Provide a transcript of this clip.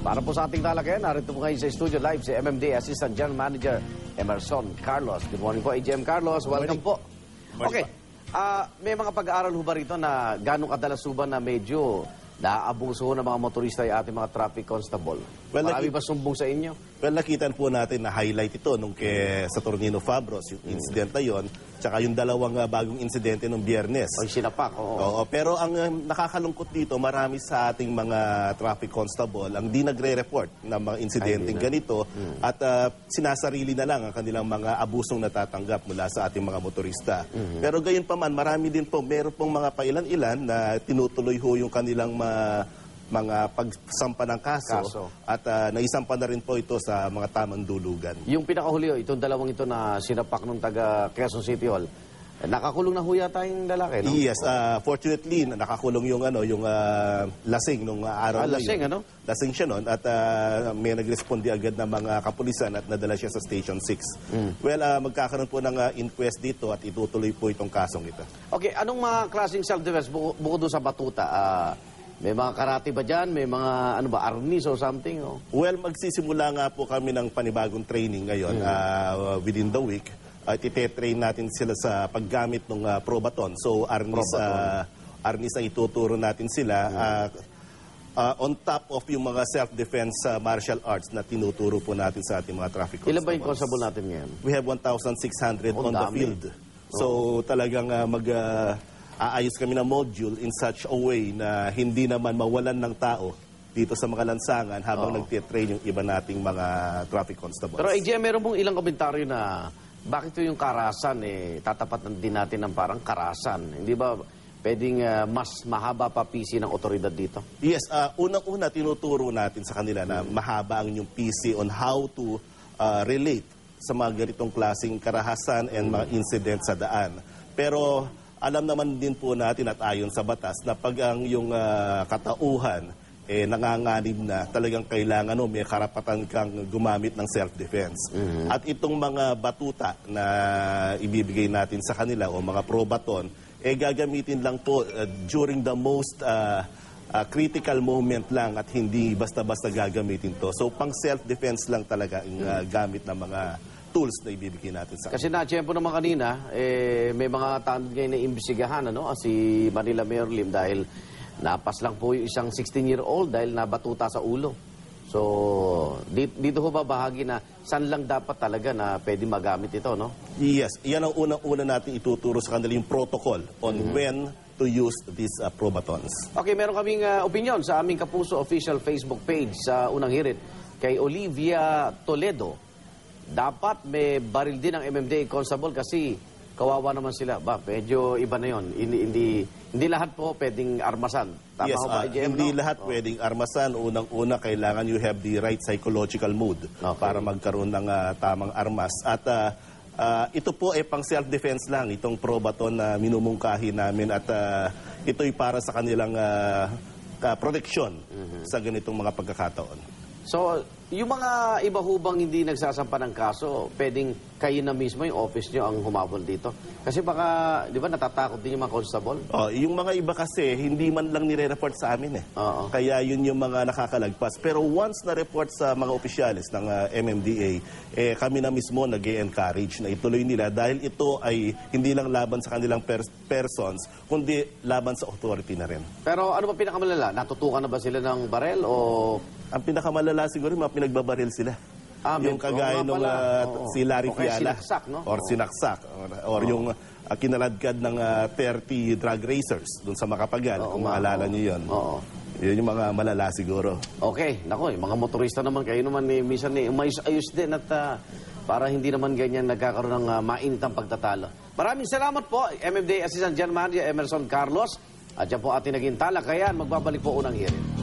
Para po sa ating talakayan, narito po ngayon sa studio live si MMD Assistant General Manager Emerson Carlos. Good morning po, AGM Carlos. Welcome po. Okay, ah, may mga pag-aaral ho ba rito na gano'ng kadalas ho ba na medyo naaabuso ho ng mga motorista yung ating mga traffic constable? Well, Marami like- ba sumbong sa inyo? Well, nakita po natin na highlight ito nung kay, sa Tornino Fabros, yung incident na yon, tsaka yung dalawang ah, bagong insidente nung biyernes. Yung sinapak, oo. Oo, pero ang um, nakakalungkot dito, marami sa ating mga traffic constable ang di nagre-report ng mga insidenteng ganito at ah, sinasarili na lang ang kanilang mga abusong natatanggap mula sa ating mga motorista. Pero gayon pa man, marami din po, meron pong mga pailan-ilan na tinutuloy ho yung kanilang ma- mga pagsampa ng kaso, Kaso. at ah, naisampa na rin po ito sa mga tamang dulugan. Yung pinakahuli ho, itong dalawang ito na sinapak ng taga Quezon City Hall, eh, nakakulong na ho yata yung lalaki, no? Yes, ah, fortunately na- nakakulong yung ano, yung ah, lasing nung ah, Ah, araw na lasing, yun. ano? Lasing siya noon at ah, may nagresponde agad ng mga kapulisan at nadala siya sa Station 6. Mm. Well, ah, magkakaroon po ng ah, inquest dito at itutuloy po itong kasong ito. Okay, anong mga klaseng self-defense buko- bukod doon sa batuta? Ah, may mga karate ba dyan? May mga, ano ba, arnis or something? Oh? Well, magsisimula nga po kami ng panibagong training ngayon ah, within the week. At ite-train natin sila sa paggamit ng ah, probaton. So, arnis, ah, arnis ang ituturo natin sila. ah, ah, on top of yung mga self-defense ah, martial arts na tinuturo po natin sa ating mga traffic Ilan ba yung constables. constable natin ngayon? We have 1,600 Oh, on the field. So talagang ah, mag ah, aayos kami ng module in such a way na hindi naman mawalan ng tao dito sa mga lansangan habang nagtitrain yung iba nating mga traffic constables. Pero AGM, meron pong ilang komentaryo na bakit yung karasan, eh, tatapat din natin ng parang karasan. Hindi ba pwedeng ah, mas mahaba pa PC ng otoridad dito? Yes, ah, unang-una tinuturo natin sa kanila na mahaba ang inyong PC on how to ah, relate sa mga ganitong klaseng karahasan and mga incidents sa daan. Pero alam naman din po natin at ayon sa batas na pag ang yung ah, katauhan eh nanganganib na talagang kailangan no, may karapatan kang gumamit ng self-defense. At itong mga batuta na ibibigay natin sa kanila o mga probaton, eh gagamitin lang po uh, during the most uh, uh, critical moment lang at hindi basta-basta gagamitin to. So pang self-defense lang talaga ang uh, gamit ng mga tools na ibibigay natin sa Kasi na-tiyempo naman kanina, eh, may mga tanod ngayon na imbestigahan, ano, ah, si Manila Mayor Lim dahil napas lang po yung isang 16-year-old dahil nabatuta sa ulo. So, dito, dito ho ba bahagi na saan lang dapat talaga na pwede magamit ito, no? Yes, yan ang unang-una natin ituturo sa kanila yung protocol on when to use these uh, probatons. Okay, meron kaming uh, opinion sa aming Kapuso official Facebook page sa unang hirit kay Olivia Toledo. Dapat may baril din ang MMDA constable kasi kawawa naman sila. Ba, medyo iba na yon. Hindi, hindi, hindi lahat po pwedeng armasan. Tama yes, ho ba, IGM, hindi no? lahat Oh. pwedeng armasan. Unang-una, kailangan you have the right psychological mood Okay. para magkaroon ng ah, tamang armas. At ah, ah, ito po ay pang self-defense lang, itong probaton na minumungkahi namin. At ah, ito'y para sa kanilang ah, ka- proteksyon Mhm. sa ganitong mga pagkakataon. So, yung mga iba hubang hindi nagsasampa ng kaso, pwedeng kayo na mismo, yung office nyo, ang humabol dito. Kasi baka, di ba, natatakot din yung mga constable? Oh, yung mga iba kasi, hindi man lang nire-report sa amin eh. Oo. Kaya yun yung mga nakakalagpas. Pero once na-report sa mga opisyalis ng ah, MMDA, eh, kami na mismo nag encourage na ituloy nila dahil ito ay hindi lang laban sa kanilang pers- persons, kundi laban sa authority na rin. Pero ano ba pinakamalala? Natutukan na ba sila ng barel o Ang pinakamalala siguro, yung mga pinagbabaril sila. Ah, yung kagaya nung ah, Oo. si Larry O kaya Fiala. sinaksak, no? Or sinaksak. Or, or yung ah, kinaladkad ng ah, 30 drug racers dun sa Makapagal, kung maalala niyo yun. Oo. Yun yung mga malala siguro. Okay, nako, yung mga motorista naman kayo naman eh, minsan eh, umayos-ayos din at ah, para hindi naman ganyan nagkakaroon ng uh, mainitang pagtatalo. Maraming salamat po, MMD Assistant General Manager Emerson Carlos. At yan po ating naging talakayan. Magbabalik po unang hearing.